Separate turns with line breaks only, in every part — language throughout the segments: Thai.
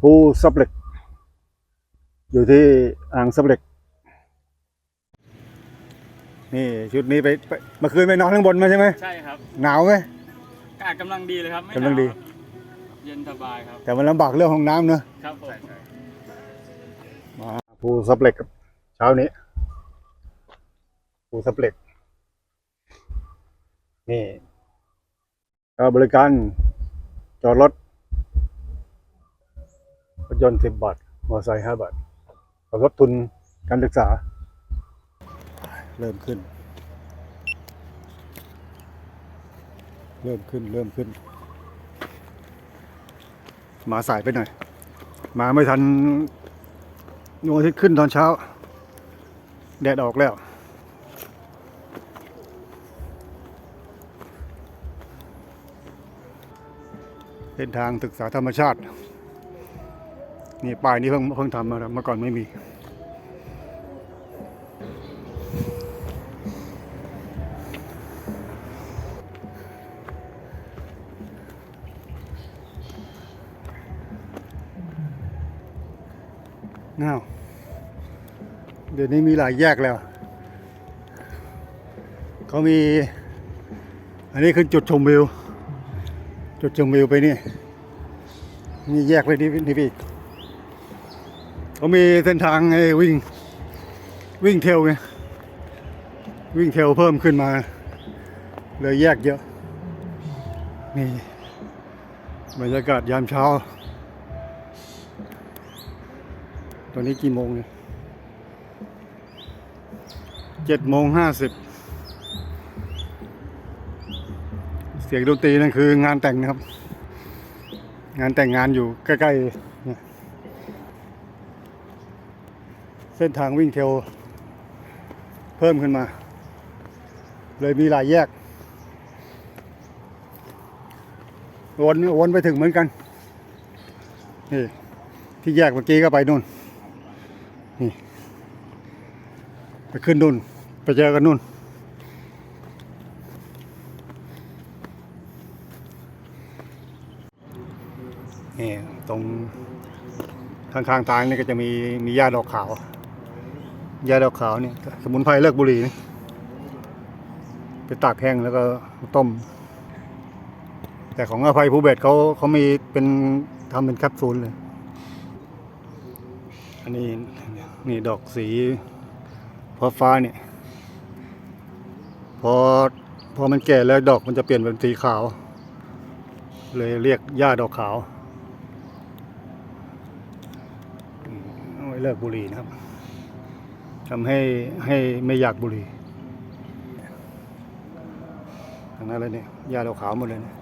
ภูซับเหล็ก อยู่ที่อ่างซับเหล็ก นี่ชุดนี้ไปไปเมื่อคืนไปนอนข้างบนมาใช่ไหม
ใช่ครับ
หนาวไหม
อากาศกำลังดีเลยครับไม่
กำลังดี
หนาวครับเย็นสบายครับ
แต่มันลำบากเรื่องห้องน้ำเนอะ
ครับผม
มาภูซับเหล็กครับเช้านี้ภูซับเหล็ก นี่ก็บริการจอดรถร ถยนต์สิบบาท มอเตอร์ไซค์ห้าบาทกับรถทุนการศึกษา เริ่มขึ้น เริ่มขึ้น เริ่มขึ้น มาสายไปหน่อย มาไม่ทันดวงอาทิตย์ขึ้นตอนเช้า แดดออกแล้วเส้นทางศึกษาธรรมชาติ นี่ป้ายนี้เพิ่งเพิ่งทำมาครับเมื่อก่อนไม่มีน้าวเดี๋ยวนี้มีหลายแยกแล้ว เขามี อันนี้คือจุดชมวิว จุดชมวิวไปนี่ นี่แยกไปนี่นี่พี่ เขามีเส้นทางให้วิ่ง วิ่งเทลไงวิ่งเทลเพิ่มขึ้นมา เลยแยกเยอะ นี่บรรยากาศยามเช้า ตอนนี้กี่โมงเนี่ยเจ็ดโมงห้าสิบเสียงดนตรีนั่นคืองานแต่งนะครับ งานแต่งงานอยู่ใกล้ ๆ เส้นทางวิ่งเทลเพิ่มขึ้นมา เลยมีหลายแยก วนวนไปถึงเหมือนกัน นี่ ที่แยกเมื่อกี้ก็ไปนู่น นี่ ไปขึ้นนู่น ไปเจอกันนู่น นี่ ตรงข้างๆทางนี่ก็จะมีมีหญ้าดอกขาว หญ้าดอกขาวนี่สมุนไพรเลิกบุหรี่นี่ไปตากแห้งแล้วก็ต้ม แต่ของอภัยภูเบศเขาเขามีเป็นทำเป็นแคปซูลเลย อันนี้นี่ดอกสีฟ้าฟ้าเนี่ยพอพอมันแก่แล้วดอกมันจะเปลี่ยนเป็นสีขาว เลยเรียกหญ้าดอกขาวเอาไว้เลิกบุหรี่นะครับ ทำให้ให้ไม่อยากบุหรี่ทางนั้นเลยเนี่ยหญ้าดอกขาวหมดเลยนี่ย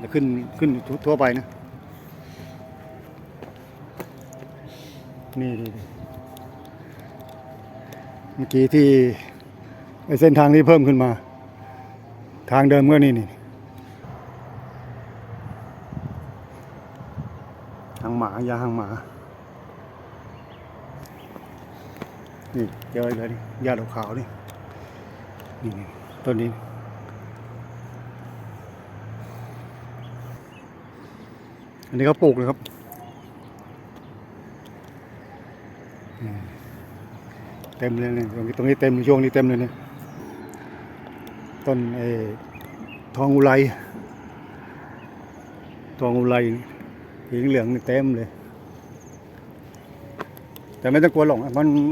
จะขึ้นขึ้นทั่วไปนะ นี่เมื่อกี้ที่ไอเส้นทางนี้เพิ่มขึ้นมา ทางเดิมก็นี่นี่หางหมายาหางหมา นี่เจอเลยนี่ยาดอกขาวนี่นี่นี่ต้นนี้อันนี้เขาปลูกเลยครับเต็มเลยเนี่ยตรงนี้ตรงนี้เต็มช่วงนี้เต็มเลยเนี่ยต้นไอ้ทองอุไรทองอุไรสีเหลืองนี่เต็มเลย แต่ไม่ต้องกลัวหลงอะมันมัน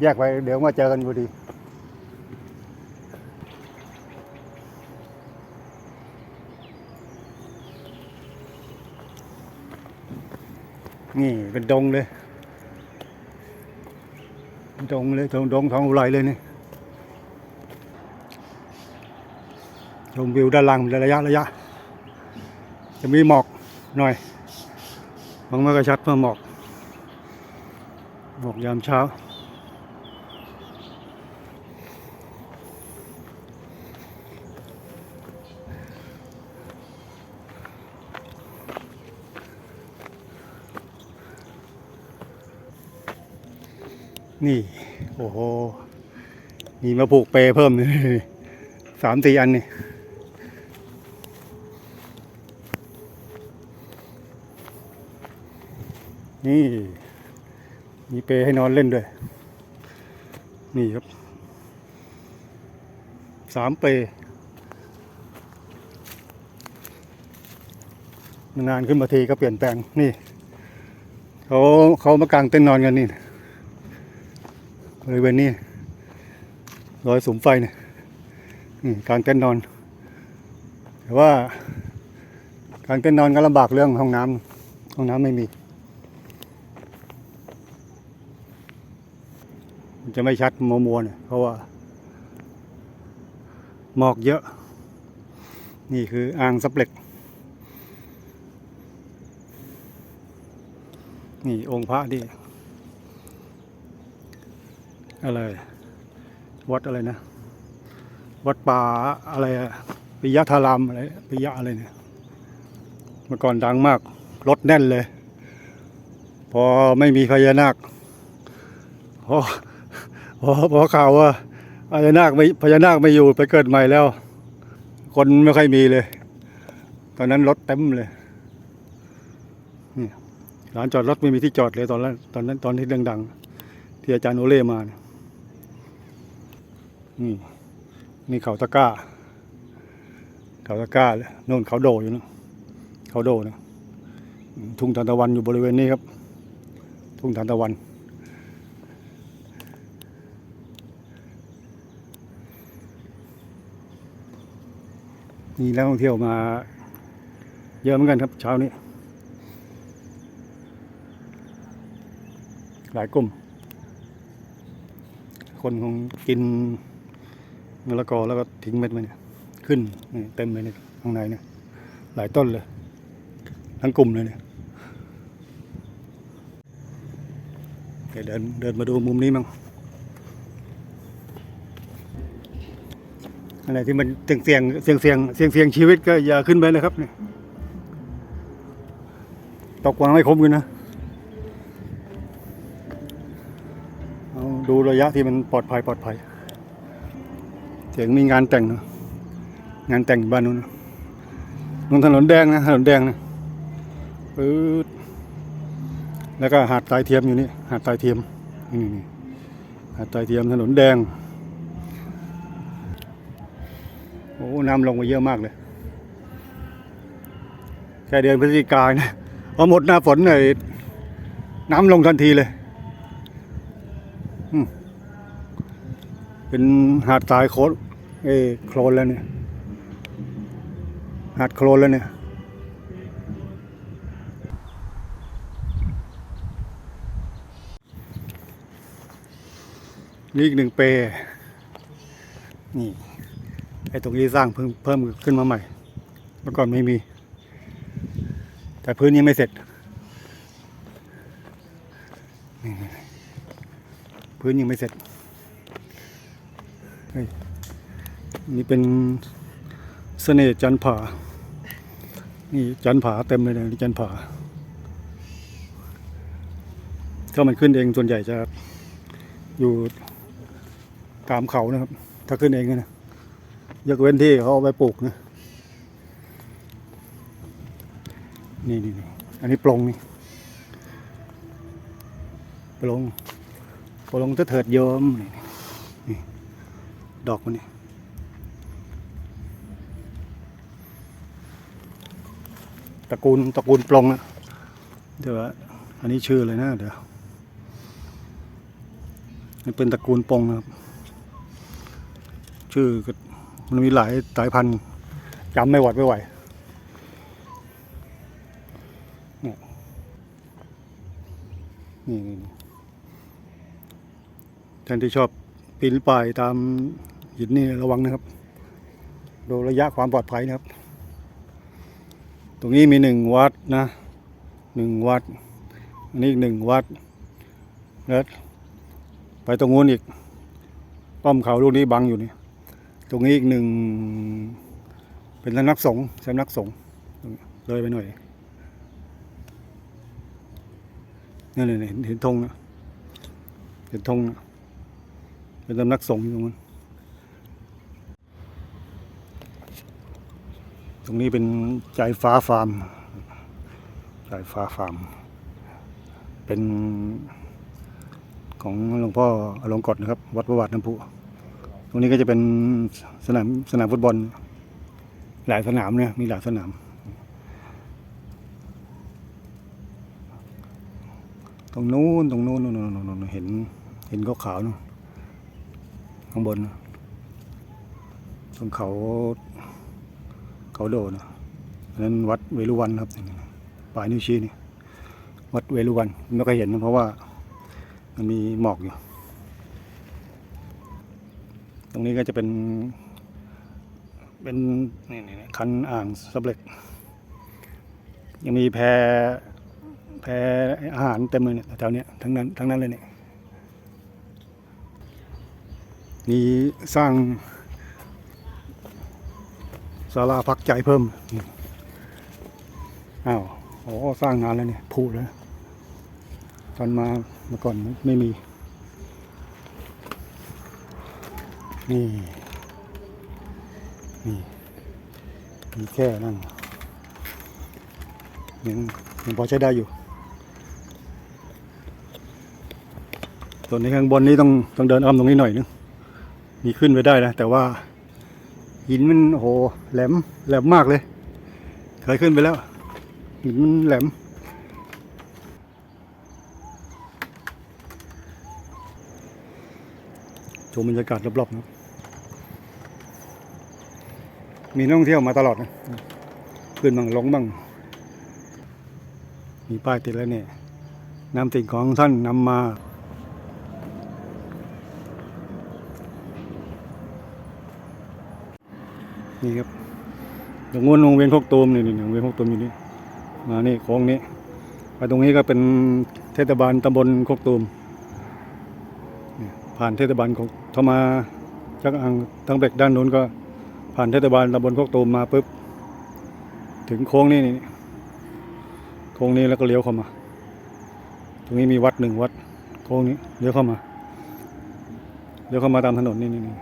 แยกไปเดี๋ยวมาเจอกันพอดี นี่เป็นดงเลย ดงเลยดงดงทองอุไรเลยนี่ชมวิวด้านล่างเป็นระยะระยะ จะมีหมอกหน่อยบางไม่ก็ชัดเพิ่มหมอก หมอกยามเช้า นี่ โอ้โห มีมาผูกเปเพิ่มนี่สามสี่อันนี่นี่ มีเปย์ให้นอนเล่นด้วย นี่ครับสามเปย์นานขึ้นมาทีก็เปลี่ยนแปลงนี่เขาเขามากางเต้นท์นอนกันนี่บริเวณนี้รอยสุมไฟเนี่ยนี่กางเต้นท์นอน แต่ว่าการเต้นท์นอนก็ลำบากเรื่องห้องน้ำห้องน้ำไม่มี มัน จะไม่ชัดมัวมัวเนี่ยเพราะว่า หมอกเยอะ นี่คืออ่างซับเหล็ก นี่องค์พระที่อะไร วัดอะไรนะ วัดป่าอะไรปิยะธารามอะไรปิยะอะไรเนี่ยเมื่อก่อนดังมากรถแน่นเลย พอไม่มีพญานาคพอ พอพอข่าวว่าพญานาคไม่พญานาคไม่อยู่ไปเกิดใหม่แล้ว คนไม่ค่อยมีเลย ตอนนั้นรถเต็มเลยนี่ร้านจอดรถไม่มีที่จอดเลยตอนนั้นตอนนั้นตอนที่ดังๆ ที่อาจารย์โอเล่มาเนี่ยนี่นี่เขาตะก้า เขาตะก้าเลยโน่นเขาโดอยู่นะเขาโดนะทุ่งทานตะวันอยู่บริเวณนี้ครับ ทุ่งทานตะวัน มีนักท่องเที่ยวมา เยอะเหมือนกันครับ เช้านี้ หลายกลุ่ม คนคงกินมะละกอแล้วก็ทิ้งเม็ดไว้เนี่ยขึ้นนี่เต็มเลยเนี่ยข้างในเนี่ยหลายต้นเลย ทั้งกลุ่มเลยเนี่ยเดินเดินมาดูมุมนี้มั้ง อะไรที่มันเสี่ยงเสี่ยงเสี่ยงเสี่ยงเสี่ยงเสี่ยงชีวิตก็อย่าขึ้นไปเลยครับเนี่ยตกวางไม่คมกันนะเอาดูระยะที่มันปลอดภัยปลอดภัยเสียงมีงานแต่งนะงานแต่งบ้านนู้นนะถนนแดงนะถนนแดงนะปื๊ดแล้วก็หาดทรายเทียมอยู่นี่หาดทรายเทียมนี่นี่หาดทรายเทียมถนนแดง โอ้น้ำลงมาเยอะมากเลย แค่เดือนพฤศจิกายนนะพอหมดหน้าฝนเลยน้ำลงทันทีเลยเป็นหาดทรายโคลเอโคลนแล้วเนี่ยหัดโครนแล้วเนี่ยนี่อีกหนึ่งเปรนี่ ไอ้ตรงนี้สร้างเพิ่มเพิ่มขึ้นมาใหม่ เมื่อก่อนไม่มี แต่พื้นยังไม่เสร็จ พื้นยังไม่เสร็จนี่เป็นเสน่ห์จันผา นี่จันผาเต็มเลยนะจันผาถ้ามันขึ้นเองส่วนใหญ่จะอยู่ตามเขานะครับ ถ้าขึ้นเองนะ ยกเว้นที่เขาเอาไปปลูกนะนี่นี่นี่อันนี้ปลงนี่ปลงปลงจะเถิดโยมนี่นี่ดอกมันนี่ตระกูลตระกูลปลงอะเดี๋ยวอันนี้ชื่ออะไรนะเดี๋ยวนี่เป็นตระกูลปลงนะครับ ชื่อ มันมีหลายสายพันธุ์จำไม่หวัดไม่ไหวนี่นี่นี่นี่ท่านที่ชอบปีนป่ายตามหินนี่ระวังนะครับ ดูระยะความปลอดภัยนะครับ ตรงนี้มีหนึ่งวัดนะหนึ่งวัด อันนี้อีกหนึ่งวัด แล้วไปตรงนู้นอีกป้อมเขาลูกนี้บังอยู่นี่ ตรงนี้อีกหนึ่งเป็นสำนักสงฆ์สำนักสงฆ์เลยไปหน่อยนี่นเห็นเห็นธงนะเห็นธงนะเป็นสำนักสงฆ์อยู่ตรงนั้นตรงนี้เป็นใจฟ้าฟาร์มใจฟ้าฟาร์ม เป็นของหลวงพ่ออลงกฎนะครับ วัดประวัติน้ำพุ รงนี้ก็จะเป็นสนามสนามฟุตบอล หลายสนามเนี่ยมีหลายสนาม ตรงนู้นตรงนู้นนู้นนู้นนู้นเห็นเห็ขาวนู้นข้างบน ตรงเขาเขาโดนะนั้นวัดเวรุวันครับปลายนิ้วชี้นี่วัดเวรุวันไม่เคยเห็นเพราะว่า มันมีหมอกอยู่ รงนี้ก็จะเป็นเป็นนี่นี่นี่คันอ่างสำเร็จยังมีแพแพอาหารเต็มเลยเนี่ยแถวเนี้ยทั้งนั้นทั้งนั้นเลยเนี่ยมีสร้างศาลาพักใจเพิ่มอ้าวโอ้สร้างงานแล้วเนี่ยพูดแล้วตอนมาเมื่อก่อนไม่มี นี่ นี่ มีแค่นั่นยังยังพอใช้ได้อยู่ตัวนี้ข้างบนนี้ต้องต้องเดินอ้อมตรงนี้หน่อยนึง มีขึ้นไปได้นะ แต่ว่า หินมันโอ้โหแหลมแหลมมากเลย เคยขึ้นไปแล้ว หินมันแหลมชมบรรยากาศรอบๆนะ มีนักท่องเที่ยวมาตลอดนะขึ้นบ้างลงบ้าง มีป้ายติดแล้วเนี่ยนำสิ่งของท่านนำมานี่ครับตรงนู้นวงเวียนพกตูมนี่นี่วงเวียนพกตูมอยู่นี่มานี่โค้งนี้ไปตรงนี้ก็เป็นเทศบาลตำบลโคกตูมผ่านเทศบาลของเข้ามาจากอ่างทางเบกด้านนู้นก็ ผ่านเทศบาลตำบลโคกตูมมาปุ๊บ ถึงโค้งนี่นี่โค้งนี้แล้วก็เลี้ยวเข้ามา ตรงนี้มีวัดหนึ่งวัด โค้งนี้เลี้ยวเข้ามา เลี้ยวเข้ามาตามถนนนี่นี่นี่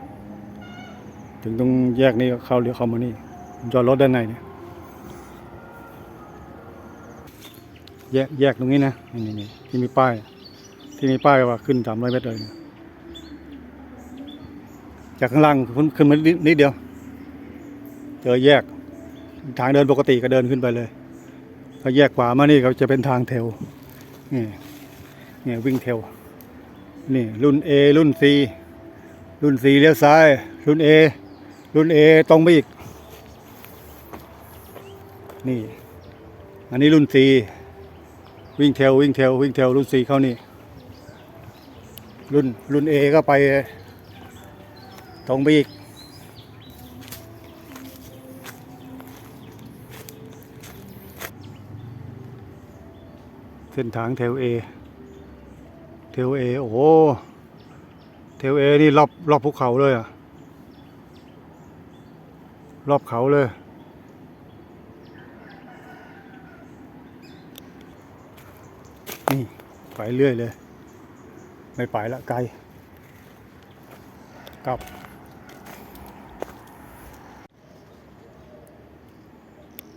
ถึงตรงแยกนี้ก็เข้าเลี้ยวเข้ามานี่จอดรถด้านในเนี่ยแยกแยกตรงนี้นะนี่นี่นี่ที่มีป้าย ที่มีป้ายว่าขึ้นสามร้อยเมตรเลยจากข้างล่างขึ้นขึ้นมานิดเดียว เจอแยก ทางเดินปกติก็เดินขึ้นไปเลยพอแยกขวามานี่ก็จะเป็นทางเทลนี่นี่วิ่งเทลนี่รุ่น A รุ่น C รุ่น C เลี้ยวซ้าย รุ่น A รุ่น A ตรงไปอีก นี่ อันนี้รุ่น C วิ่งเทลวิ่งเทลวิ่งเทลรุ่น C เข้านี่รุ่นรุ่น A ก็ไปตรงไปอีก เส้นทางเทลเอ เทลเอ โอ้โห เทลเอนี่รอบรอบภูเขาเลยอะรอบเขาเลย นี่ ไปเรื่อยเลย ไม่ไปละไกล กลับ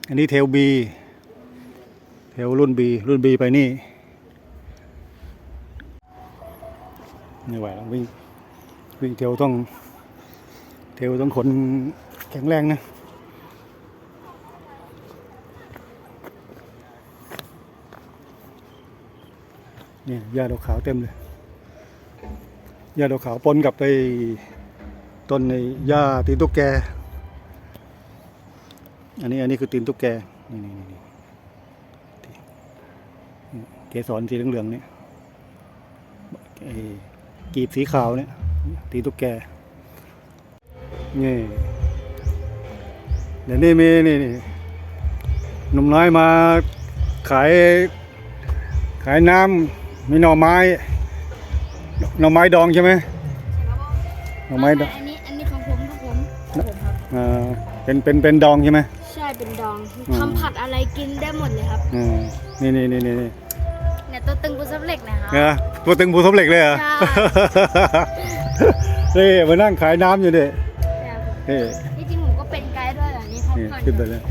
อันนี้เทลบี เทลรุ่นบีรุ่นบีไปนี่ไม่ไหวแล้ววิ่งวิ่งเทลต้อง เทลต้องคนแข็งแรงนะเนี่ยหญ้าดอกขาวเต็มเลยหญ้าดอกขาวปนกับไปต้นในหญ้าตีนตุ๊กแก อันนี้อันนี้คือตีนตุ๊กแก นี่นี่นี่ เกสรสีเหลืองๆเนี่ยไอ้กีบสีขาวเนี่ยตีตุ๊กแกนี่เดี๋ยวนี้มีนี่นี่หนุ่มน้อยมาขาย ขายน้ำมีหน่อไม้หน่อไม้ดองใช่ไหมหน่อไม้ดอง
อันนี้อันนี้ของผมของผมของผมครับ
อ่าเป็นเป็นเป็นดองใช่ไหม
ใช่เป็นดอง
อืม
ทำผัดอะไรกินได้หมดเลยครับ
อ่านี่นี่นี่นี่นี่
เนี่ย ตัวตึงกุซับเหล็กนะครับ
นะตัวตึงภูทบเหล็กเลยเหรอ
ใช่
นี่มานั่งขายน้ำอยู่เนี่ย
แต่ผม
นี่
ที่จริงผมก็เป็นไกด์ด้วยเหรอนี่ครับ
นี่
ผ่อน
ขึ้นไปเลย